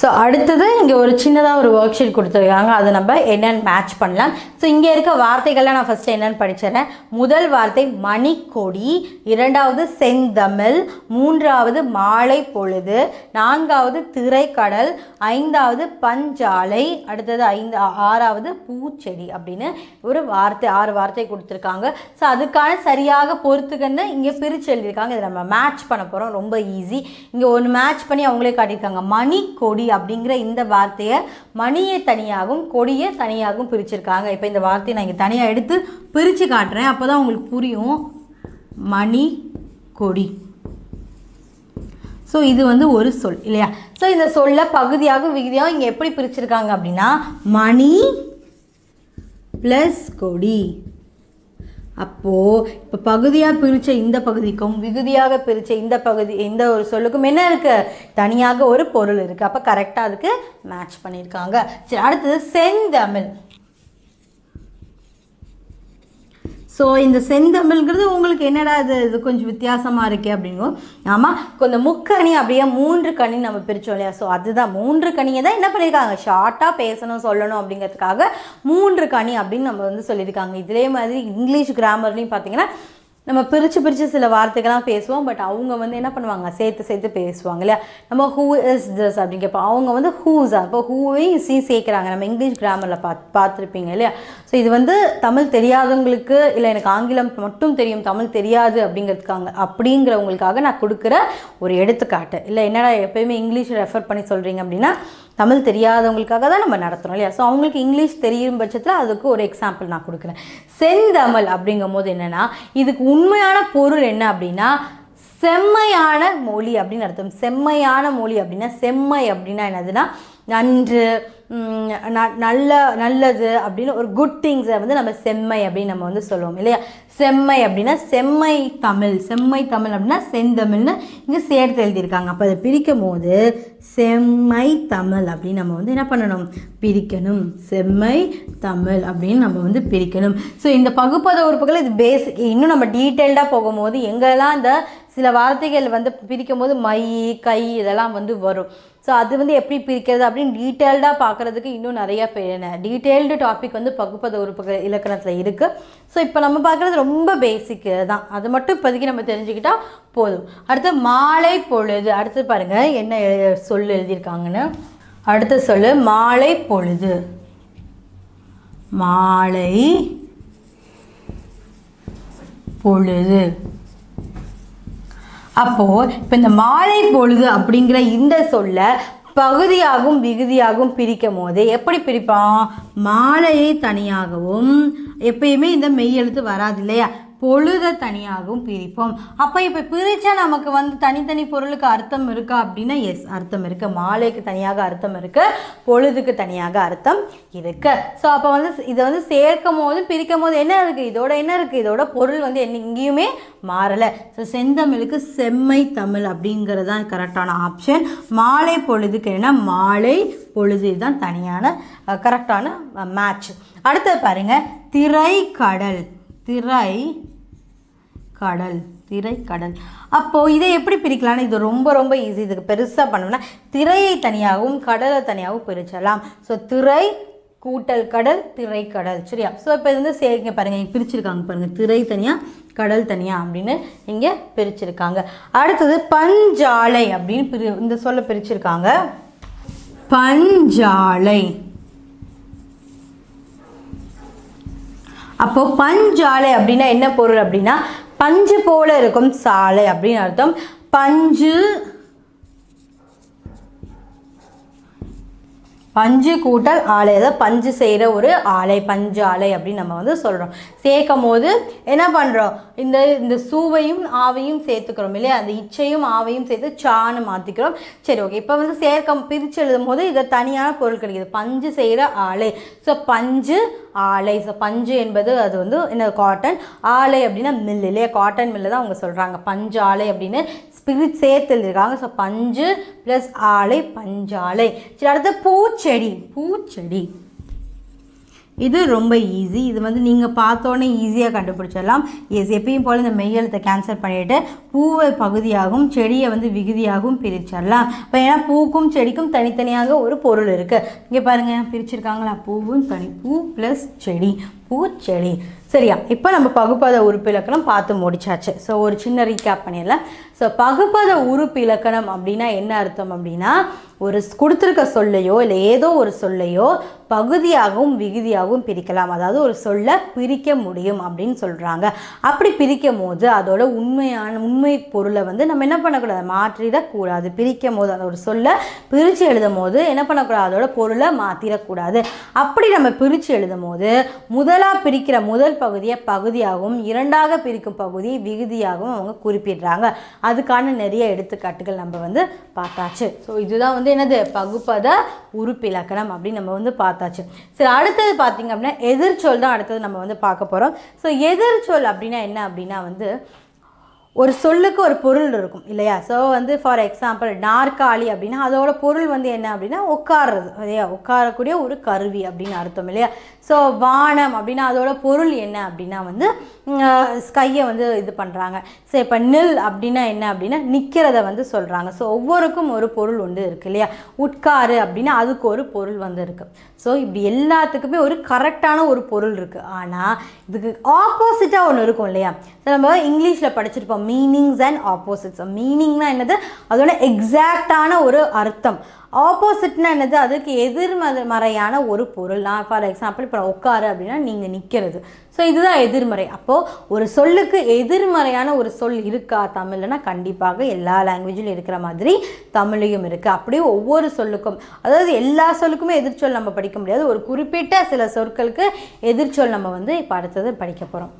So அடுத்தது இங்கே ஒரு சின்னதாக ஒரு ஒர்க் ஷீட் கொடுத்துருக்காங்க. அதை நம்ம என்னென்னு மேட்ச் பண்ணலாம். ஸோ இங்கே இருக்க வார்த்தைகள்லாம் நான் ஃபஸ்ட்டு என்னென்னு படிச்சிடறேன். முதல் வார்த்தை மணிக்கொடி இரண்டாவது செந்தமிழ் மூன்றாவது மாலை பொழுது நான்காவது திரைக்கடல் ஐந்தாவது பஞ்சாலை அடுத்தது ஐந்து ஆறாவது பூச்செடி அப்படின்னு ஒரு வார்த்தை ஆறு வார்த்தை கொடுத்துருக்காங்க. ஸோ அதுக்கான சரியாக பொறுத்துக்கன்னு இங்கே பிரித்து எழுதியிருக்காங்க. இதை நம்ம மேட்ச் பண்ண போகிறோம் ரொம்ப ஈஸி இங்கே ஒன்று மேட்ச் பண்ணி அவங்களே காட்டியிருக்காங்க. மணி கொடி அப்படிங்கிற இந்த வார்த்தையை மணியை தனியாகவும் கொடியை தனியாகவும் பிரிச்சிருக்காங்க. இப்போ இந்த வார்த்தையை நான் இங்கே தனியாக எடுத்து பிரித்து காட்டுறேன். அப்போ தான் உங்களுக்கு புரியும். மணி கொடி. ஸோ இது வந்து ஒரு சொல் இல்லையா? ஸோ இந்த சொல்ல பகுதியாகவும் விகுதியாகவும் இங்கே எப்படி பிரிச்சிருக்காங்க அப்படின்னா மணி ப்ளஸ் கொடி. அப்போது இப்போ பகுதியாக பிரித்த இந்த பகுதிக்கும் விகுதியாக பிரித்த இந்த பகுதி இந்த ஒரு சொல்லுக்கும் என்ன இருக்குது தனியாக ஒரு பொருள் இருக்குது அப்போ கரெக்டாக அதுக்கு மேட்ச் பண்ணியிருக்காங்க சரி அடுத்தது செந்தமிழ். ஸோ இந்த செந்தமிழ்ங்கிறது உங்களுக்கு என்னடா இது? இது கொஞ்சம் வித்தியாசமாக இருக்கே அப்படிங்கும் ஆமாம் கொஞ்சம் முக்கணி அப்படியே மூன்று கணி நம்ம பிரித்தோம் இல்லையா? ஸோ அதுதான். மூன்று கணியை தான் என்ன பண்ணியிருக்காங்க ஷார்ட்டாக பேசணும் சொல்லணும் அப்படிங்கிறதுக்காக மூன்று கணி அப்படின்னு நம்ம வந்து சொல்லியிருக்காங்க. இதே மாதிரி இங்கிலீஷ் கிராமர்லேயும் பார்த்தீங்கன்னா நம்ம பிரித்து பிரித்து சில வார்த்தைகள்லாம் பேசுவோம் பட் அவங்க வந்து என்ன பண்ணுவாங்க? சேர்த்து சேர்த்து பேசுவாங்க இல்லையா? நம்ம ஹூ இஸ் திஸ் அப்படின்னு கேட்போம். அவங்க வந்து ஹூஸா இப்போ ஹூவே சி சேர்க்குறாங்க. நம்ம இங்கிலீஷ் கிராமரில் பார்த்து பார்த்துருப்பீங்க இல்லையா? ஸோ இது வந்து தமிழ் தெரியாதவங்களுக்கு இல்லை எனக்கு ஆங்கிலம் மட்டும் தெரியும் தமிழ் தெரியாது அப்படிங்கிறதுக்காக அப்படிங்கிறவங்களுக்காக நான் கொடுக்குற ஒரு எடுத்துக்காட்டு. இல்லை என்னடா எப்பயுமே இங்கிலீஷ் ரெஃபர் பண்ணி சொல்கிறீங்க அப்படின்னா தமிழ் தெரியாதவங்களுக்காக தான் நம்ம நடத்துகிறோம் இல்லையா? ஸோ அவங்களுக்கு இங்கிலீஷ் தெரியும் பட்சத்தில் அதுக்கு ஒரு எக்ஸாம்பிள் நான் கொடுக்குறேன். செந்தமிழ் அப்படிங்கும் போது என்னென்னா இதுக்கு உண்மையான பொருள் என்ன அப்படின்னா செம்மையான மொழி அப்படின்னு அர்த்தம். செம்மையான மொழி அப்படின்னா செம்மை அப்படின்னா என்னதுன்னா நன்று நல்ல நல்லது அப்படின்னு ஒரு குட் திங்ஸை வந்து நம்ம செம்மை அப்படின்னு நம்ம வந்து சொல்லுவோம் இல்லையா? செம்மை அப்படின்னா செம்மை தமிழ் செம்மை தமிழ் அப்படின்னா செந்தமிழ்னு இங்கே சேர்த்து எழுதியிருக்காங்க. அப்போ அதை பிரிக்கும் போது செம்மை தமிழ் அப்படின்னு நம்ம வந்து என்ன பண்ணணும்? பிரிக்கணும். செம்மை தமிழ் அப்படின்னு நம்ம வந்து பிரிக்கணும். ஸோ இந்த பகுப்பத உறுப்புகள் இது பேசிக் இன்னும் நம்ம டீட்டெயில்டாக போகும்போது எங்கெல்லாம் இந்த சில வார்த்தைகள் வந்து பிரிக்கும் போது மை கை இதெல்லாம் வந்து வரும். ஸோ அது வந்து எப்படி பிரிக்கிறது அப்படின்னு டீட்டெயில்டாக பார்க்குறதுக்கு இன்னும் நிறையா நிறைய டீட்டெயில்டு டாபிக் வந்து பகுப்பத உறுப்பு இலக்கணத்தில் இருக்குது ஸோ இப்போ நம்ம பார்க்குறது ரொம்ப பேசிக்கு தான். அது மட்டும் இப்போதைக்கு நம்ம தெரிஞ்சுக்கிட்டால் போதும். அடுத்து மாலை பொழுது. அடுத்து பாருங்கள் என்ன சொல் எழுதியிருக்காங்கன்னு. அடுத்த சொல்லு மாலை பொழுது. மாலை பொழுது. அப்போது இப்போ இந்த மாலை பொழுது அப்படிங்கிற இந்த சொல்ல பகுதியாகவும் விகுதியாகவும் பிரிக்கும் போது எப்படி பிரிப்பான்? மாலையை தனியாகவும் எப்பயுமே இந்த மெய் எழுத்து வராது இல்லையா? பொழுதை தனியாகவும் பிரிப்போம். அப்போ இப்போ பிரித்தா நமக்கு வந்து தனித்தனி பொருளுக்கு அர்த்தம் இருக்கா அப்படின்னா எஸ் அர்த்தம் இருக்குது மாலைக்கு தனியாக அர்த்தம் இருக்குது பொழுதுக்கு தனியாக அர்த்தம் இருக்குது ஸோ அப்போ வந்து இதை வந்து சேர்க்கும் போது பிரிக்கும் போது என்ன இருக்குது இதோட என்ன இருக்குது இதோட பொருள் வந்து என்ன இங்கேயுமே மாறலை. ஸோ செந்தமிழுக்கு செம்மை தமிழ் அப்படிங்கிறது தான் கரெக்டான ஆப்ஷன் மாலை பொழுதுக்கு என்ன மாலை பொழுது இதுதான் தனியான கரெக்டான மேட்ச் அடுத்தது பாருங்கள் திரைக்கடல். திரை கடல் திரைக்கடல் அப்போது இதை எப்படி பிரிக்கலாம்னு இது ரொம்ப ரொம்ப ஈஸி இதுக்கு பெருசாக பண்ணோம்னா திரையை தனியாகவும் கடலை தனியாகவும் பிரிச்சலாம் ஸோ திரை கூட்டல் கடல் திரைக்கடல் சரியா? ஸோ இப்போ இது வந்து சரிங்க பாருங்கள் இங்கே பிரிச்சிருக்காங்க பாருங்கள் திரை தனியாக கடல் தனியாக அப்படின்னு இங்கே பிரிச்சிருக்காங்க. அடுத்தது பஞ்சாலை அப்படின்னு பிரி இந்த சொல்ல பிரிச்சிருக்காங்க. பஞ்சாலை. அப்போ பஞ்சாலை அப்படின்னா என்ன பொருள் அப்படின்னா பஞ்சு போல இருக்கும் சாலை அப்படின்னு அர்த்தம். பஞ்சு பஞ்சு கூட்டல் ஆலை. அதாவது பஞ்சு செய்கிற ஒரு ஆலை பஞ்சு ஆலை அப்படின்னு நம்ம வந்து சொல்கிறோம் சேர்க்கும் போது என்ன பண்ணுறோம் இந்த இந்த சூவையும் ஆவையும் சேர்த்துக்கிறோம் இல்லையா? அந்த இச்சையும் ஆவையும் சேர்த்து சான்னு மாற்றிக்கிறோம் சரி ஓகே இப்போ வந்து சேர்க்க பிரித்து எழுதும் போது இதை தனியான பொருள் கிடைக்கிது. பஞ்சு செய்கிற ஆலை. ஸோ பஞ்சு ஆலை. ஸோ பஞ்சு என்பது அது வந்து என்ன காட்டன் ஆலை அப்படின்னா மில் இல்லையா? காட்டன் மில்லு தான் அவங்க சொல்கிறாங்க பஞ்சு ஆலை அப்படின்னு ஸ்பிரிட் சேர்த்து எழுதியிருக்காங்க ஸோ பஞ்சு ப்ளஸ் ஆலை பஞ்சாலை. சரி அடுத்து பூச்செடி. பூச்செடி. இது ரொம்ப ஈஸி இது வந்து நீங்கள் பார்த்தோன்னே ஈஸியாக கண்டுபிடிச்சிடலாம். எஸ் எப்பயும் போல் இந்த மெய்யெழுத்தை கேன்சல் பண்ணிவிட்டு பூவை பகுதியாகவும் செடியை வந்து விகுதியாகவும் பிரிச்சிடலாம். இப்போ ஏன்னா பூக்கும் செடிக்கும் தனித்தனியாக ஒரு பொருள் இருக்குது இங்கே பாருங்கள் பிரிச்சிருக்காங்களா? பூவும் தனி பூ ப்ளஸ் செடி பூச்செடி. சரியா? இப்போ நம்ம பகுப்பத உறுப்பு இலக்கணம் பார்த்து முடிச்சாச்சு. ஸோ ஒரு சின்ன ரீகேப் பண்ணிடலாம். ஸோ பகுப்பத உறுப்பு இலக்கணம் அப்படின்னா என்ன அர்த்தம் அப்படின்னா ஒரு கொடுத்துருக்க சொல்லையோ இல்லை ஏதோ ஒரு சொல்லையோ பகுதியாகவும் விகுதியாகவும் பிரிக்கலாம். அதாவது ஒரு சொல்லை பிரிக்க முடியும் அப்படின்னு சொல்கிறாங்க அப்படி பிரிக்கும் போது அதோட உண்மையான உண்மை பொருளை வந்து நம்ம என்ன பண்ணக்கூடாது? மாற்றிடக்கூடாது. பிரிக்கும் போது அந்த ஒரு சொல்ல பிரித்து எழுதும் போது என்ன பண்ணக்கூடாது? அதோட பொருளை மாற்றிடக்கூடாது அப்படி நம்ம பிரித்து எழுதும் போது முதலாக பிரிக்கிற முதல் பகுதியை பகுதியாகவும் இரண்டாக பிரிக்கும் பகுதியை விகுதியாகவும் அவங்க குறிப்பிடுறாங்க. அதுக்கான நிறைய எடுத்துக்காட்டுகள் நம்ம வந்து பார்த்தாச்சு. ஸோ இதுதான் வந்து என்னது? பகுப்பத உறுப்பிலக்கணம் அப்படின்னு நம்ம வந்து பார்த்தாச்சு. சரி அடுத்தது பார்த்திங்க அப்படின்னா எதிர்ச்சொல் தான் அடுத்தது நம்ம வந்து பார்க்க போகிறோம் ஸோ எதிர்ச்சொல் அப்படின்னா என்ன அப்படின்னா வந்து ஒரு சொல்லுக்கு ஒரு பொருள் இருக்கும் இல்லையா? ஸோ வந்து ஃபார் எக்ஸாம்பிள் நாற்காலி அப்படின்னா அதோட பொருள் வந்து என்ன அப்படின்னா உட்கார்றது. இல்லையா? உட்காரக்கூடிய ஒரு கருவி அப்படின்னு அர்த்தம் இல்லையா? ஸோ வானம் அப்படின்னா அதோட பொருள் என்ன அப்படின்னா வந்து ஸ்கையை வந்து இது பண்ணுறாங்க ஸோ இப்போ நில் அப்படின்னா என்ன அப்படின்னா நிற்கிறத வந்து சொல்கிறாங்க ஸோ ஒவ்வொருக்கும் ஒரு பொருள் ஒன்று இருக்குது இல்லையா? உட்காரு அப்படின்னா அதுக்கு ஒரு பொருள் வந்து இருக்குது ஸோ இப்படி எல்லாத்துக்குமே ஒரு கரெக்டான ஒரு பொருள் இருக்குது ஆனால் இதுக்கு ஆப்போசிட்டாக ஒன்று இருக்கும் இல்லையா? ஸோ நம்ம இங்கிலீஷில் படிச்சிருப்போம் மீனிங்ஸ் அண்ட் ஆப்போசிட்ஸ் மீனிங்னா என்னது? அதோட எக்ஸாக்டான ஒரு அர்த்தம். ஆப்போசிட்னா என்னது? அதுக்கு எதிர்மறை மறையான ஒரு பொருள். நான் ஃபார் எக்ஸாம்பிள் இப்போ உட்காரு அப்படின்னா நீங்கள் நிற்கிறது ஸோ இதுதான் எதிர்மறை. அப்போது ஒரு சொல்லுக்கு எதிர்மறையான ஒரு சொல் இருக்கா தமிழ்னா கண்டிப்பாக எல்லா லாங்குவேஜிலும் இருக்கிற மாதிரி தமிழையும் இருக்குது அப்படியே ஒவ்வொரு சொல்லுக்கும். அதாவது எல்லா சொல்லுக்குமே எதிர்ச்சொல் நம்ம படிக்க முடியாது. ஒரு குறிப்பிட்ட சில சொற்களுக்கு எதிர்ச்சொல் நம்ம வந்து இப்போ அடுத்தது படிக்க போகிறோம்